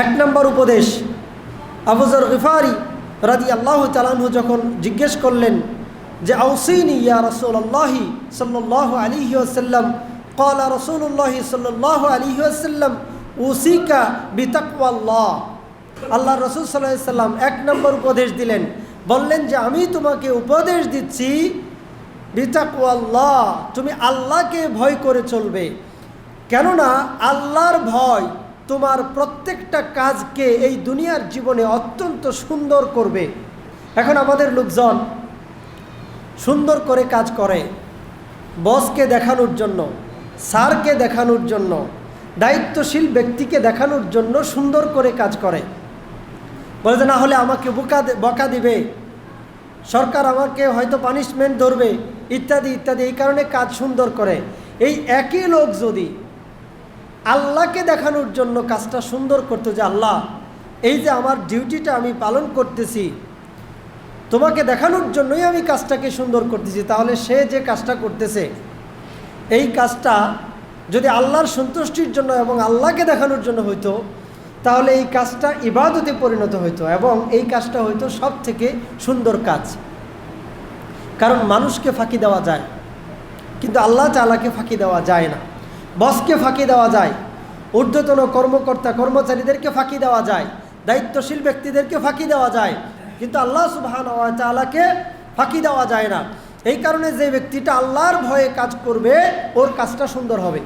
এক নম্বর উপদেশ। আবুজর গিফারি রাদি আল্লাহ তালাহু যখন জিজ্ঞেস করলেন যে, আউসিনী ইয়া রসুল আল্লাহি সাল্লাহ আলিহি আসাল্লাম কলা রসুল্লাহি সাল্লাহ আলিহি আসাল্লাম উসিকা বিতাকওয়াল্লাহ। আল্লাহ রসুল সাল্লাহ সাল্লাম এক নম্বর উপদেশ দিলেন। বললেন যে, আমি তোমাকে উপদেশ দিচ্ছি, বিতাকওয়াল্লাহ, তুমি আল্লাহকে ভয় করে চলবে। কেননা আল্লাহর ভয় তোমার প্রত্যেকটা কাজকে এই দুনিয়ার জীবনে অত্যন্ত সুন্দর করবে। এখন আমাদের লোকজন সুন্দর করে কাজ করে বসকে দেখানোর জন্য, স্যারকে দেখানোর জন্য, দায়িত্বশীল ব্যক্তিকে দেখানোর জন্য সুন্দর করে কাজ করে। বলে যে, না হলে আমাকে বোকা বকা দিবে। সরকার আমাকে হয়তো পানিশমেন্ট ধরবে। ইত্যাদি ইত্যাদি। এই কারণে কাজ সুন্দর করে। এই একই লোক যদি আল্লাহকে দেখানোর জন্য কাজটা সুন্দর করতো যে আল্লাহ, এই যে আমার ডিউটিটা আমি পালন করতেছি, তোমাকে দেখানোর জন্যই আমি কাজটাকে সুন্দর করতেছি। তাহলে সে যে কাজটা করতেছে, এই কাজটা যদি আল্লাহর সন্তুষ্টির জন্য এবং আল্লাহকে দেখানোর জন্য হইতো, তাহলে এই কাজটা ইবাদতে পরিণত হইতো এবং এই কাজটা হইতো সব থেকে সুন্দর কাজ। কারণ মানুষকে ফাঁকি দেওয়া যায়, কিন্তু আল্লাহ তালাকে ফাঁকি দেওয়া যায় না। বসকে ফাঁকি দেওয়া যায়। ঊর্ধ্বতন কর্মকর্তা কর্মচারীদেরকে ফাঁকি দেওয়া যায়। দায়িত্বশীল ব্যক্তিদেরকে ফাঁকি দেওয়া যায়। কিন্তু আল্লাহ সুবাহান চালাকে ফাঁকি দেওয়া যায় না। এই কারণে যে ব্যক্তিটা আল্লাহর ভয়ে কাজ করবে, ওর কাজটা সুন্দর হবে।